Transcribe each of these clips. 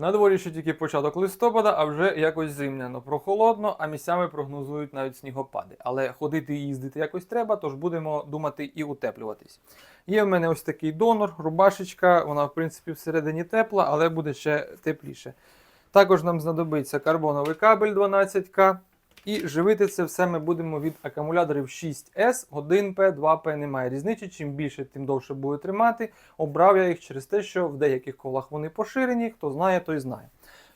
На дворі ще тільки початок листопада, а вже якось зимняно, прохолодно, а місцями прогнозують навіть снігопади. Але ходити і їздити якось треба, тож будемо думати і утеплюватись. Є в мене ось такий донор, рубашечка, вона в принципі всередині тепла, але буде ще тепліше. Також нам знадобиться карбоновий кабель 12К. І живити це все ми будемо від акумуляторів 6S, 1P, 2P немає різниці. Чим більше, тим довше буде тримати. Обрав я їх через те, що в деяких колах вони поширені. Хто знає, той знає.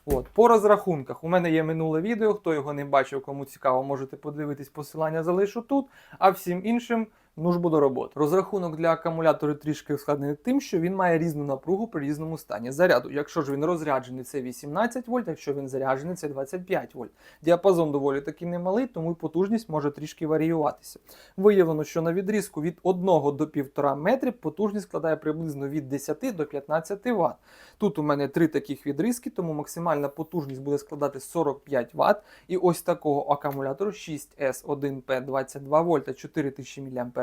От, по розрахунках, у мене є минуле відео. Хто його не бачив, кому цікаво, можете подивитись, посилання залишу тут. А всім іншим ну ж до роботи. Розрахунок для акумулятора трішки ускладнений тим, що він має різну напругу при різному стані заряду. Якщо ж він розряджений, це 18 вольт, якщо він заряджений, це 25 вольт. Діапазон доволі таки немалий, тому й потужність може трішки варіюватися. Виявлено, що на відрізку від 1 до 1,5 метрів потужність складає приблизно від 10 до 15 Вт. Тут у мене три таких відрізки, тому максимальна потужність буде складати 45 Вт. І ось такого акумулятору 6S1P22 вольта 4000 мАч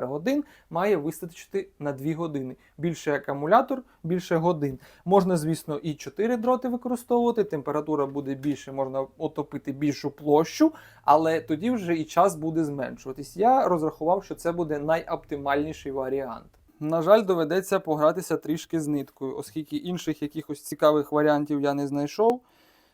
має вистачити на 2 години. Більше акумулятор, більше годин. Можна, звісно, і 4 дроти використовувати. Температура буде більше, можна отопити більшу площу, але тоді вже і час буде зменшуватись. Я розрахував, що це буде найоптимальніший варіант. На жаль, доведеться погратися трішки з ниткою, оскільки інших якихось цікавих варіантів я не знайшов.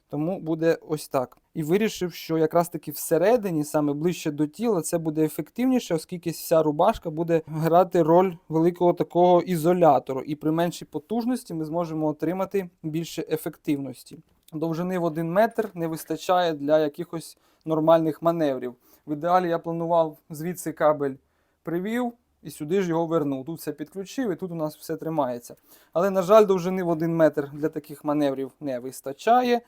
Тому буде ось так. І вирішив, що якраз таки всередині, саме ближче до тіла, це буде ефективніше, оскільки вся рубашка буде грати роль великого такого ізолятору. І при меншій потужності ми зможемо отримати більше ефективності. Довжини в 1 метр не вистачає для якихось нормальних маневрів. В ідеалі я планував звідси кабель привів і сюди ж його вернув. Тут все підключив і тут у нас все тримається. Але, на жаль, довжини в 1 метр для таких маневрів не вистачає.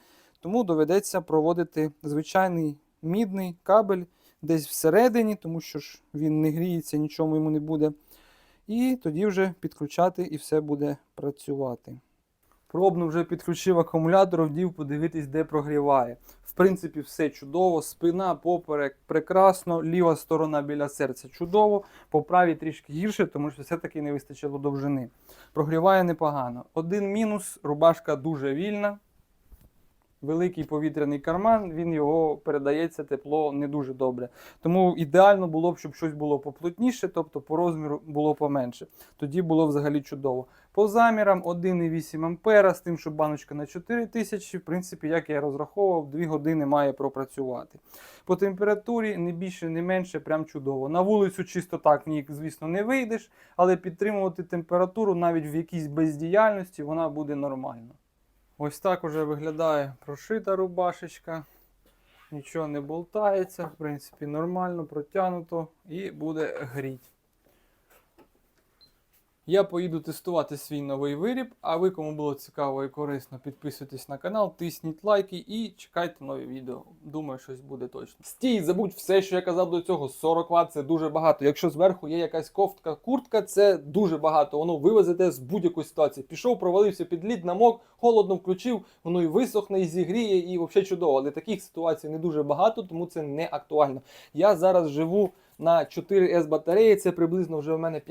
Тому доведеться проводити звичайний мідний кабель десь всередині, тому що ж він не гріється, нічому йому не буде. І тоді вже підключати і все буде працювати. Пробно вже підключив акумулятор, вдів подивитись, де прогріває. В принципі, все чудово. Спина, поперек прекрасно, ліва сторона біля серця чудово, по правій трішки гірше, тому що все-таки не вистачило довжини. Прогріває непогано. Один мінус, рубашка дуже вільна. Великий повітряний карман, він його передається тепло не дуже добре. Тому ідеально було б, щоб щось було поплотніше, тобто по розміру було поменше. Тоді було взагалі чудово. По замірам 1,8 ампера, з тим, що баночка на 4000, в принципі, як я розраховував, 2 години має пропрацювати. По температурі не більше, не менше, прям чудово. На вулицю чисто так, ні, звісно, не вийдеш, але підтримувати температуру навіть в якійсь бездіяльності вона буде нормально. Ось так уже виглядає прошита рубашечка. Нічого не болтається, в принципі, нормально, протягнуто і буде гріть. Я поїду тестувати свій новий виріб, а ви, кому було цікаво і корисно, підписуйтесь на канал, тисніть лайки і чекайте нові відео. Думаю, щось буде точно. Стій, забудь все, що я казав до цього. 40 Вт це дуже багато. Якщо зверху є якась кофтка, куртка, це дуже багато. Воно вивезете з будь-якої ситуації. Пішов, провалився під лід, намок, холодно включив, воно і висохне, і зігріє, і взагалі чудово. Але таких ситуацій не дуже багато, тому це не актуально. Я зараз живу на 4С батареї, це приблизно вже в мене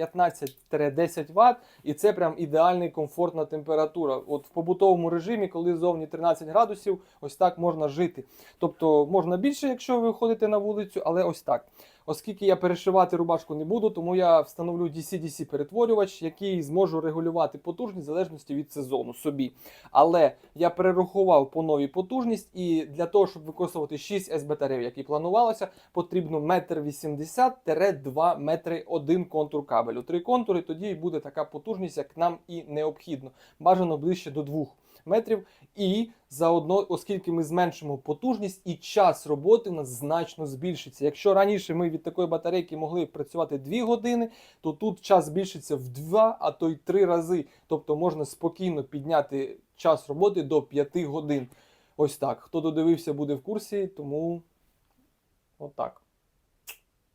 15-10 Вт, і це прям ідеальна комфортна температура. От в побутовому режимі, коли зовні 13 градусів, ось так можна жити. Тобто можна більше, якщо ви виходите на вулицю, але ось так. Оскільки я перешивати рубашку не буду, тому я встановлю DC-DC перетворювач, який зможу регулювати потужність в залежності від сезону собі. Але я перерахував по новій потужність, і для того, щоб використовувати 6 С батарей, як і планувалося, потрібно 1,80-2 метри один контур кабелю. Три контури, тоді буде така потужність, як нам і необхідно. Бажано ближче до 2 метрів. І заодно, оскільки ми зменшимо потужність, і час роботи у нас значно збільшиться. Якщо раніше ми від такої батарейки могли працювати 2 години, то тут час збільшиться в 2, а то й 3 рази. Тобто можна спокійно підняти час роботи до 5 годин. Ось так. Хто додивився, буде в курсі, тому отак.